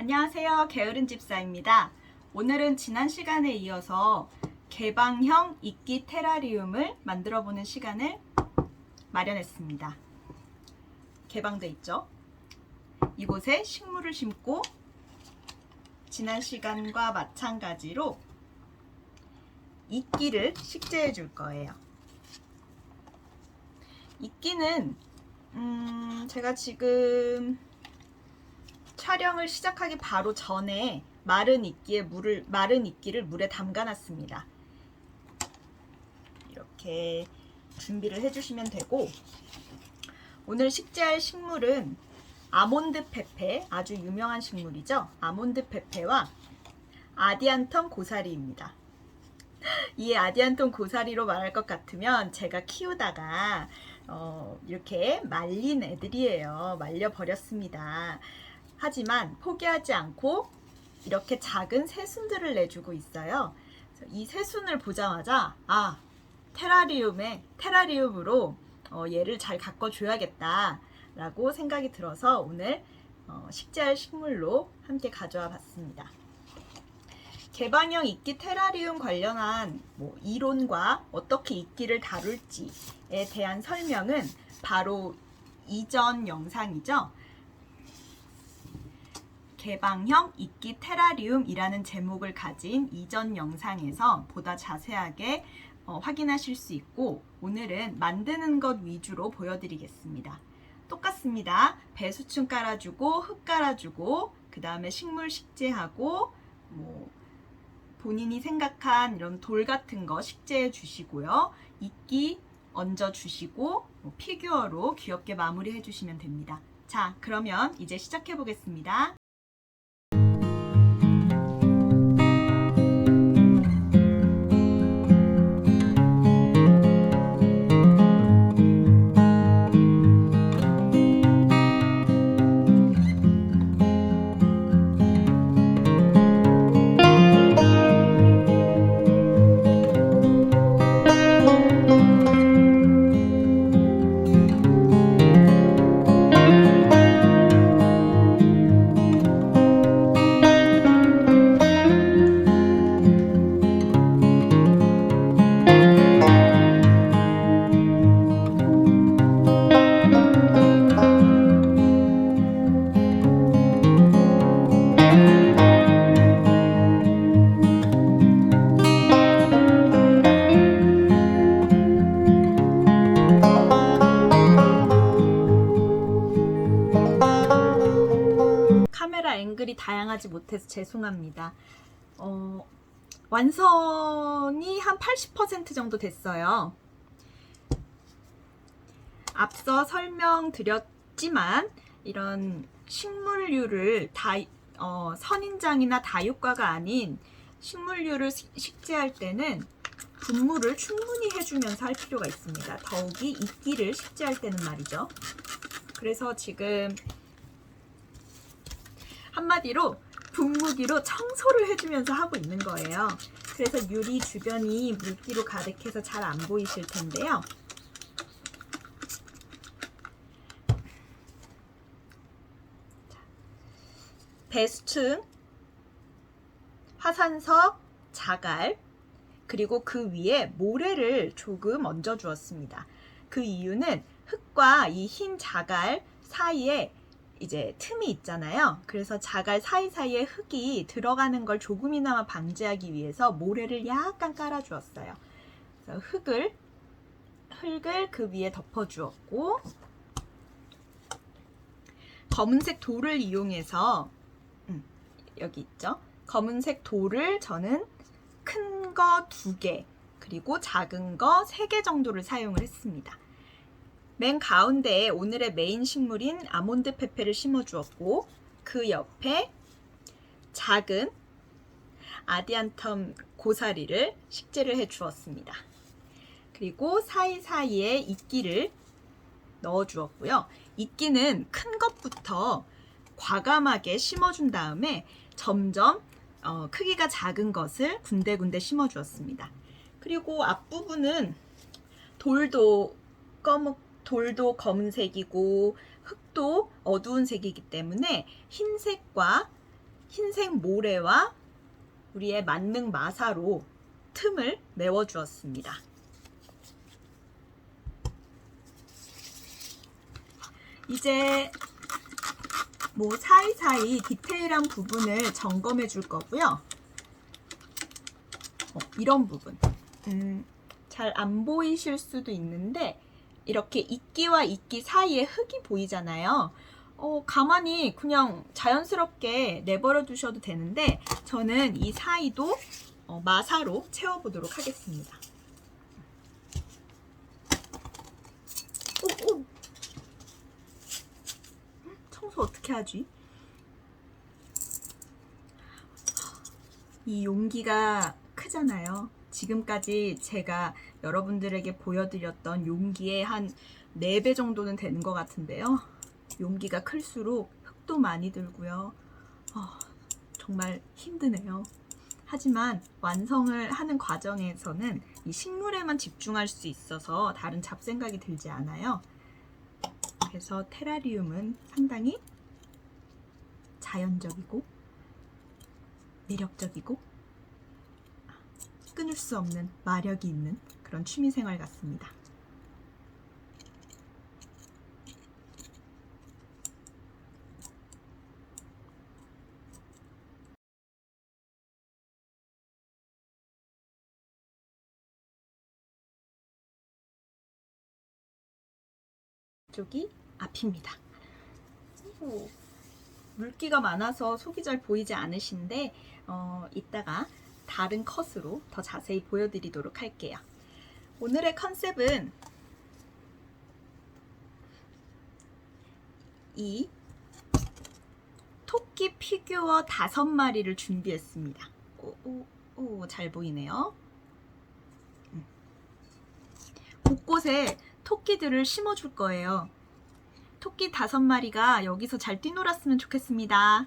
안녕하세요. 게으른 집사입니다. 오늘은 지난 시간에 이어서 개방형 이끼 테라리움을 만들어 보는 시간을 마련했습니다. 개방돼 있죠? 이곳에 식물을 심고 지난 시간과 마찬가지로 이끼를 식재해 줄 거예요. 이끼는 음, 제가 지금 촬영을 시작하기 바로 전에 마른 이끼에 물을 마른 이끼를 물에 담가 놨습니다. 이렇게 준비를 해 주시면 되고 오늘 식재할 식물은 아몬드 페페 아주 유명한 식물이죠. 아몬드 페페와 아디안텀 고사리입니다. 이 아디안톤 고사리로 말할 것 같으면 제가 키우다가 어, 이렇게 말린 애들이에요. 말려 버렸습니다. 하지만 포기하지 않고 이렇게 작은 새순들을 내주고 있어요. 이 새순을 보자마자 아 테라리움에 테라리움으로 어, 얘를 잘 가꿔줘야겠다라고 생각이 들어서 오늘 어, 식재할 식물로 함께 가져와 봤습니다. 개방형 이끼 테라리움 관련한 뭐 이론과 어떻게 이끼를 다룰지에 대한 설명은 바로 이전 영상이죠. 개방형 이끼 테라리움이라는 제목을 가진 이전 영상에서 보다 자세하게 어, 확인하실 수 있고 오늘은 만드는 것 위주로 보여드리겠습니다. 똑같습니다. 배수층 깔아주고 흙 깔아주고 그 다음에 식물 식재하고 뭐 본인이 생각한 이런 돌 같은 거 식재해 주시고요. 이끼 얹어 주시고 뭐 피규어로 귀엽게 마무리해 주시면 됩니다. 자, 그러면 이제 시작해 보겠습니다. 다양하지 못해서 죄송합니다. 어, 완성이 한 80% 정도 됐어요. 앞서 설명드렸지만 이런 식물류를 다 어, 선인장이나 다육과가 아닌 식물류를 식- 식재할 때는 분무를 충분히 해주면서 할 필요가 있습니다. 더욱이 이끼를 식재할 때는 말이죠. 그래서 지금 한마디로 분무기로 청소를 해주면서 하고 있는 거예요. 그래서 유리 주변이 물기로 가득해서 잘 안 보이실 텐데요. 배수층, 화산석, 자갈, 그리고 그 위에 모래를 조금 얹어 주었습니다. 그 이유는 흙과 이 흰 자갈 사이에 이제 틈이 있잖아요. 그래서 자갈 사이사이에 흙이 들어가는 걸 조금이나마 방지하기 위해서 모래를 약간 깔아 주었어요. 그래서 흙을 흙을 그 위에 덮어 주었고 검은색 돌을 이용해서 음, 여기 있죠. 검은색 돌을 저는 큰 거 두 개, 그리고 작은 거 세 개 정도를 사용을 했습니다. 맨 가운데에 오늘의 메인 식물인 아몬드 페페를 심어 주었고 그 옆에 작은 아디안텀 고사리를 식재를 해 주었습니다. 그리고 사이사이에 이끼를 넣어 주었고요. 이끼는 큰 것부터 과감하게 심어 준 다음에 점점 어, 크기가 작은 것을 군데군데 심어 주었습니다. 그리고 앞부분은 돌도 검 돌도 검은색이고 흙도 어두운 색이기 때문에 흰색과 흰색 모래와 우리의 만능 마사로 틈을 메워 주었습니다. 이제 뭐 사이사이 디테일한 부분을 점검해 줄 거고요. 어, 이런 부분. 음, 잘 안 보이실 수도 있는데 이렇게 이끼와 이끼 사이에 흙이 보이잖아요. 어, 가만히 그냥 자연스럽게 내버려 두셔도 되는데 저는 이 사이도 어, 마사로 채워보도록 하겠습니다. 오, 오. 청소 어떻게 하지? 이 용기가 크잖아요. 지금까지 제가 여러분들에게 보여드렸던 용기의 한 4배 정도는 되는 것 같은데요. 용기가 클수록 흙도 많이 들고요. 아, 정말 힘드네요. 하지만 완성을 하는 과정에서는 이 식물에만 집중할 수 있어서 다른 잡생각이 들지 않아요. 그래서 테라리움은 상당히 자연적이고 매력적이고 끊을 수 없는 마력이 있는 그런 취미생활 같습니다. 쪽이 앞입니다. 오, 물기가 많아서 속이 잘 보이지 않으신데 어, 이따가 다른 컷으로 더 자세히 보여드리도록 할게요. 오늘의 컨셉은 이 토끼 피규어 다섯 마리를 준비했습니다. 오, 오, 오, 잘 보이네요. 음. 곳곳에 토끼들을 심어줄 거예요. 토끼 다섯 마리가 여기서 잘 뛰놀았으면 좋겠습니다.